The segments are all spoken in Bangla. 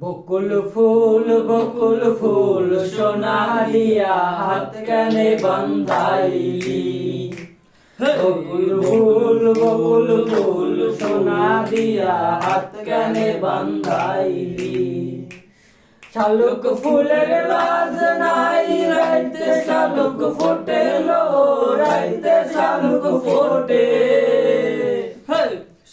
বকুল ফুল বকুল ফুল সোনা দিয়া হাত কানে বান্ধাইলি বকুল ফুল বকুল ফুল সোনা দিয়া হাত কানে বান্ধাইলি শালুক ফুলের লাজ নাই, রাইতে শালুক ফোটে লো রাইতে শালুক ফোটে।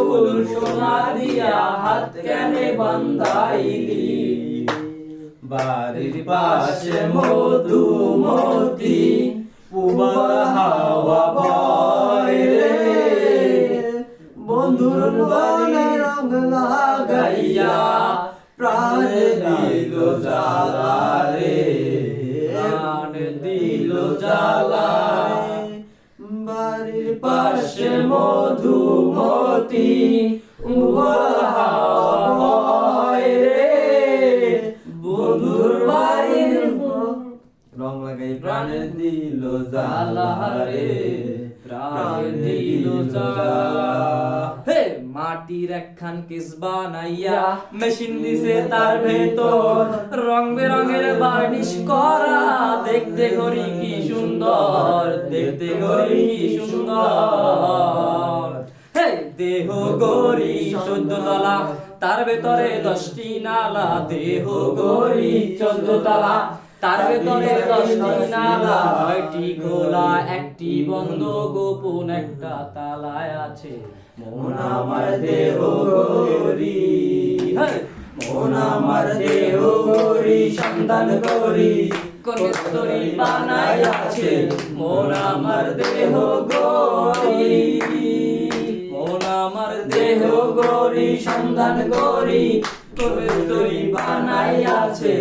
ফুল সোনা দিয়া হাত কানে বান্ধাইলি বাড়ির পাশে মধুমতি পুবা হাওয়া বয় রে। বন্ধুর বনে রং লাগাইয়া প্রাণ দিল জ্বালা রে। প্রাণ দিল জ্বালা পাশে মধুমতি বন্ধুর বাড়ির রং লাগাই প্রাণ দিল জ্বালা রে প্রাণ দিল মাটির একখান কিস বানাইয়া মেশিন দিছে তার ভেতর। রং বেরঙের বার্নিশ করা দেখতে ঘড়ি কি সুন্দর দেখতে ঘড়ি কি সুন্দর। দেহ গড়ি চোদ্দ তলা তার ভেতরে দশটি নালা দেহ গরি চোদ্দ তলা। তার ভেতরে দশটি নালা ছয়টি খোলা একটি বন্ধ গোপন একটা তালায় আছে। মন আমার দেহ গরি মন আমার দেহ গরি সন্ধান করি। কনেস্তরি বানাই আছে। মন আমার দেহ গরি মন আমার দেহ গরি সন্ধান করি। কনেস্তরি বানাই আছে।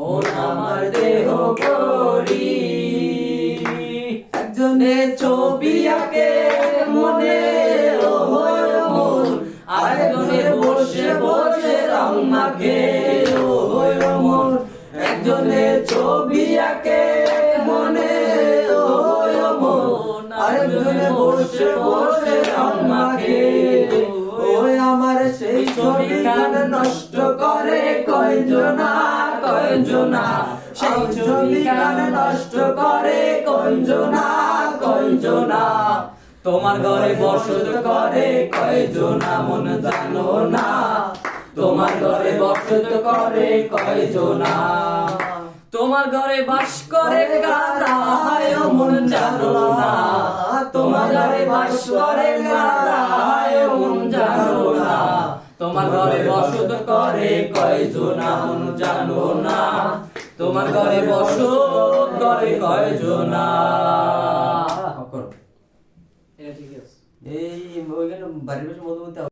মন আমার দেহ গরি একজনে ছবি আঁকে মনে মন আরেকজনে বসে বসে রং মাখে মন। একজনে ছবি আঁকে মনে মন আরেকজনে বসে বসে রং মাখে ওই আমার সেই ছবি গান নষ্ট করে কয়জনা কয়জনা সেই ছবি গান নষ্ট করে কয়জনা কয়জনা তোমার ঘরে বসত করে কয়জনা, মন জানো না। তোমার ঘরে বসত করে কয়জনা। তোমার ঘরে বাস করে ও মন জানো না। তোমার ঘরে বাস করে না তোমার ঘরে বসত করে কয়জন আমন জানো না? তোমার ঘরে বসত করে কয়জন আছে। এই ওইখানে বাড়ির পাশে মধুমতি